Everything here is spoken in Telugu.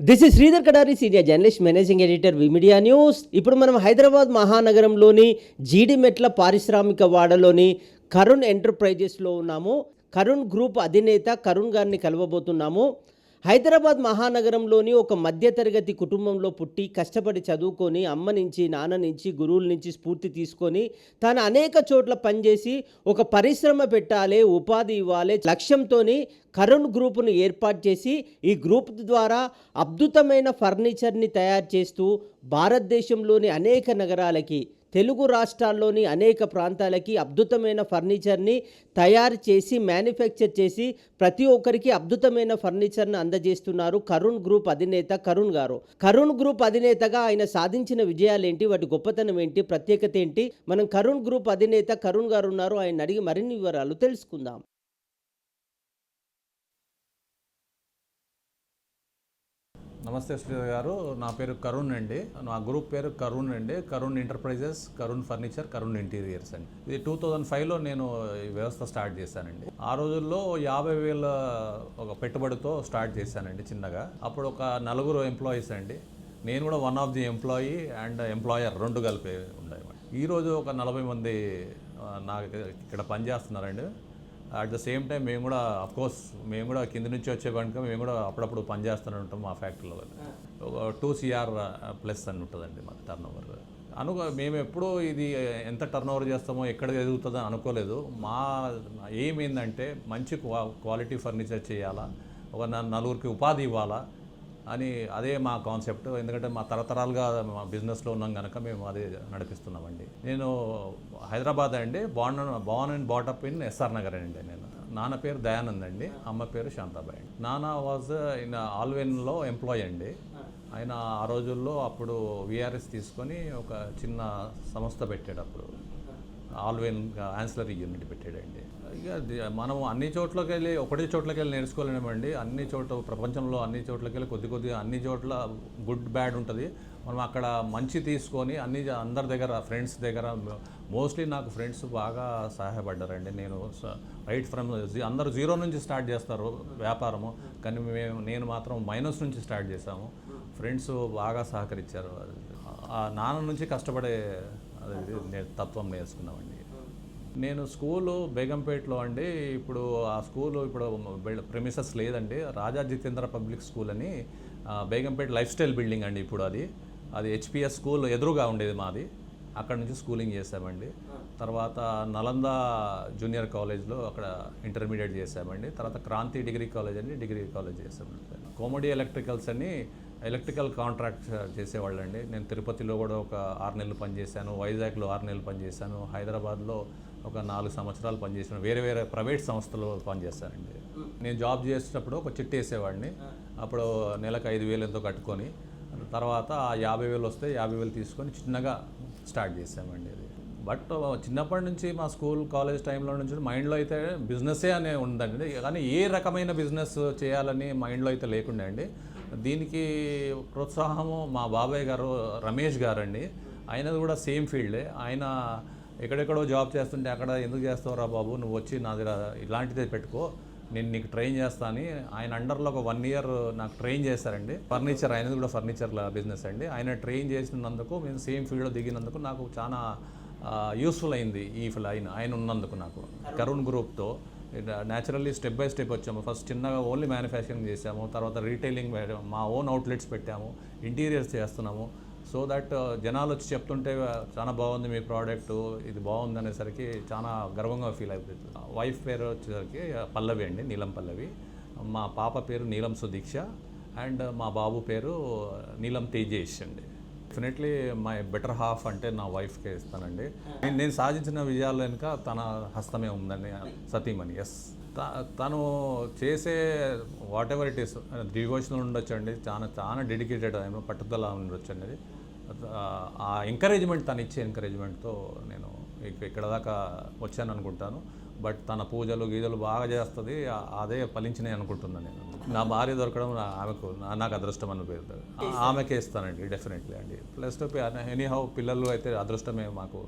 This is Sridhar Kadari senior journalist managing editor V media news ఇప్పుడు మనం హైదరాబాద్ మహానగరంలోని జీడిమెట్ల పారిశ్రామిక వాడలోని కరుణ్ ఎంటర్ప్రైజెస్లో ఉన్నాము. కరుణ్ గ్రూప్ అధినేత కరుణ్ గారిని కలవబోతున్నాము. హైదరాబాద్ మహానగరంలోని ఒక మధ్యతరగతి కుటుంబంలో పుట్టి కష్టపడి చదువుకొని అమ్మ నుంచి నాన్న నుంచి గురువుల నుంచి స్ఫూర్తి తీసుకొని తాను అనేక చోట్ల పనిచేసి ఒక పరిశ్రమ పెట్టాలి ఉపాధి ఇవ్వాలి లక్ష్యంతో కరుణ్ గ్రూపును ఏర్పాటు చేసి ఈ గ్రూప్ ద్వారా అద్భుతమైన ఫర్నిచర్ని తయారు చేస్తూ భారతదేశంలోని అనేక నగరాలకి తెలుగు రాష్ట్రాల్లోని అనేక ప్రాంతాలకి అద్భుతమైన ఫర్నిచర్ని తయారు చేసి మ్యానుఫ్యాక్చర్ చేసి ప్రతి ఒక్కరికి అద్భుతమైన ఫర్నిచర్ని అందజేస్తున్నారు కరుణ్ గ్రూప్ అధినేత కరుణ్ గారు. కరుణ్ గ్రూప్ అధినేతగా ఆయన సాధించిన విజయాలు ఏంటి వాటి గొప్పతనం ఏంటి? ప్రత్యేకత ఏంటి? మనం కరుణ్ గ్రూప్ అధినేత కరుణ్ గారు ఉన్నారు. ఆయన అడిగి మరిన్ని వివరాలు తెలుసుకుందాం. నమస్తే శ్రీధర్ గారు. నా పేరు కరుణ్ అండి. నా గ్రూప్ పేరు కరుణ్ అండి. Karun enterprises Karun furniture Karun interiors అండి. ఇది టూ థౌజండ్ ఫైవ్లో నేను ఈ వ్యవస్థ స్టార్ట్ చేశానండి. ఆ రోజుల్లో యాభై వేల ఒక పెట్టుబడితో స్టార్ట్ చేశానండి చిన్నగా. అప్పుడు ఒక నలుగురు ఎంప్లాయీస్ అండి. నేను కూడా one of the employee and employer రెండు కలిపి ఉండేవాడి ఈరోజు ఒక నలభై మంది నాకు ఇక్కడ పనిచేస్తున్నారండి. అట్ ద సేమ్ టైం మేము కూడా కోర్స్ మేము కూడా కింద నుంచి వచ్చే కనుక మేము కూడా అప్పుడప్పుడు పనిచేస్తూనే ఉంటాం మా ఫ్యాక్టరీలో ఒక టూ సిఆర్ ప్లస్ అని ఉంటుందండి మాకు టర్న్ ఓవర్ అను మేము ఎప్పుడూ ఇది ఎంత టర్న్ ఓవర్ చేస్తామో ఎక్కడ ఎదుగుతుందో అనుకోలేదు. మా ఏంటంటే మంచి క్వా క్వాలిటీ ఫర్నిచర్ చేయాలా ఒక నలుగురికి ఉపాధి ఇవ్వాలా అని అదే మా కాన్సెప్ట్. ఎందుకంటే మా తరతరాలుగా మా బిజినెస్లో ఉన్నాం కనుక మేము అదే నడిపిస్తున్నామండి. నేను హైదరాబాద్ అండి. Bond born and brought up in SR Nagar అండి నేను. నాన్న పేరు దయానంద్ అండి. అమ్మ పేరు శాంతాబాయ్ అండి. నాన్న వాజ్ ఇన్ ఆల్వెన్లో ఎంప్లాయ్ అండి. ఆయన ఆ రోజుల్లో అప్పుడు విఆర్ఎస్ తీసుకొని ఒక చిన్న సంస్థ పెట్టేటప్పుడు ఆల్వెన్ ఆన్సలరీ యూనిట్ పెట్టాడండి. ఇక మనం అన్ని చోట్లకి వెళ్ళి ఒకటే చోట్లకి వెళ్ళి నేర్చుకోలేమండి అన్ని చోట్ల ప్రపంచంలో అన్ని చోట్లకి వెళ్ళి కొద్ది కొద్దిగా అన్ని చోట్ల గుడ్ బ్యాడ్ ఉంటుంది. మనం అక్కడ మంచి తీసుకొని అన్ని అందరి దగ్గర ఫ్రెండ్స్ దగ్గర మోస్ట్లీ నాకు ఫ్రెండ్స్ బాగా సహాయపడ్డారండి. నేను రైట్ ఫ్రమ్ అందరూ జీరో నుంచి స్టార్ట్ చేస్తారు వ్యాపారము. కానీ మేము నేను మాత్రం మైనస్ నుంచి స్టార్ట్ చేశాము. ఫ్రెండ్స్ బాగా సహకరించారు. నాన్న నుంచి కష్టపడే అది నే- తత్వం నేర్చుకున్నామండి. నేను స్కూలు బేగంపేటలో అండి ఇప్పుడు ఆ స్కూలు ఇప్పుడు ప్రెమిసెస్ లేదండి. రాజా జితేంద్ర పబ్లిక్ స్కూల్ అని బేగంపేట లైఫ్ స్టైల్ బిల్డింగ్ అండి ఇప్పుడు అది. అది హెచ్పిఎస్ స్కూల్ ఎదురుగా ఉండేది మాది. అక్కడ నుంచి స్కూలింగ్ చేసామండి. తర్వాత నలంద జూనియర్ కాలేజ్లో అక్కడ ఇంటర్మీడియట్ చేసామండి. తర్వాత క్రాంతి డిగ్రీ కాలేజ్ అని డిగ్రీ కాలేజ్ చేసామండి. కోమడి ఎలక్ట్రికల్స్ అని ఎలక్ట్రికల్ కాంట్రాక్ట్ చేసేవాళ్ళండి. నేను తిరుపతిలో కూడా ఒక ఆరు నెలలు పనిచేశాను వైజాగ్లో ఆరు నెలలు పనిచేశాను హైదరాబాద్లో ఒక నాలుగు సంవత్సరాలు పనిచేసాను వేరే వేరే ప్రైవేట్ సంస్థలో పనిచేస్తానండి. నేను జాబ్ చేసేటప్పుడు ఒక చిట్టి వేసేవాడిని. అప్పుడు నెలకు ఐదు వేలు ఎంతో కట్టుకొని తర్వాత ఆ యాభై వేలు వస్తే యాభై వేలు తీసుకొని చిన్నగా స్టార్ట్ చేసామండి అది. బట్ చిన్నప్పటి నుంచి మా స్కూల్ కాలేజ్ టైంలో నుంచి మైండ్లో అయితే బిజినెసే అనే ఉందండి. కానీ ఏ రకమైన బిజినెస్ చేయాలని మైండ్లో అయితే లేకుండే అండి. దీనికి ప్రోత్సాహము మా బాబాయ్ గారు రమేష్ గారు అండి ఆయనది కూడా సేమ్ ఫీల్డే. ఆయన ఎక్కడెక్కడో జాబ్ చేస్తుంటే అక్కడ ఎందుకు చేస్తావురా బాబు నువ్వు వచ్చి నా దగ్గర ఇలాంటిదే పెట్టుకో నేను నీకు ట్రైన్ చేస్తా అని ఆయన అండర్లో ఒక వన్ ఇయర్ నాకు ట్రైన్ చేశారండి. ఫర్నిచర్ ఆయనది కూడా ఫర్నిచర్ బిజినెస్ అండి. ఆయన ట్రైన్ చేసినందుకు మేము సేమ్ ఫీల్డ్లో దిగినందుకు నాకు చాలా యూస్ఫుల్ అయింది ఈ ఆయన ఆయన ఉన్నందుకు నాకు. కరుణ్ గ్రూప్తో న్యాచురల్లీ స్టెప్ బై స్టెప్ వచ్చాము. ఫస్ట్ చిన్నగా ఓన్లీ మ్యానుఫ్యాక్చరింగ్ చేసాము తర్వాత రీటైలింగ్ మా ఓన్ అవుట్లెట్స్ పెట్టాము. ఇంటీరియర్స్ చేస్తున్నాము. సో దట్ uh, జనాలు వచ్చి చెప్తుంటే చాలా బాగుంది మీ ప్రోడక్ట్ ఇది బాగుంది అనేసరికి చాలా గర్వంగా ఫీల్ అవుతుంది వైఫ్ పేరు వచ్చేసరికి పల్లవి అండి నీలం పల్లవి. మా పాప పేరు నీలం సుదీక్ష. అండ్ మా బాబు పేరు నీలం తేజేష్ అండి. డెఫినెట్లీ మై బెటర్ హాఫ్ అంటే నా వైఫ్కే ఇస్తానండి. నేను నేను సాధించిన విజయాల వెనుక తన హస్తమే ఉందండి సతీమణి. ఎస్ తను చేసే whatever it is devotion ఉండొచ్చు అండి చాలా చాలా డెడికేటెడ్ ఆయన పట్టుదల ఉండొచ్చు అండి ఆ ఎంకరేజ్మెంట్ తను ఇచ్చే ఎంకరేజ్మెంట్తో నేను ఇక్కడ దాకా వచ్చాను అనుకుంటాను బట్ తన పూజలు గీజలు బాగా చేస్తుంది అదే ఫలించినాయి అనుకుంటున్నాను నేను. నా భార్య దొరకడం ఆమెకు నాకు అదృష్టం అని పేరు ఆమెకే ఇస్తానండి డెఫినెట్లీ అండి. ప్లస్ ఎనీ హౌ పిల్లలు అయితే అదృష్టమే మాకు.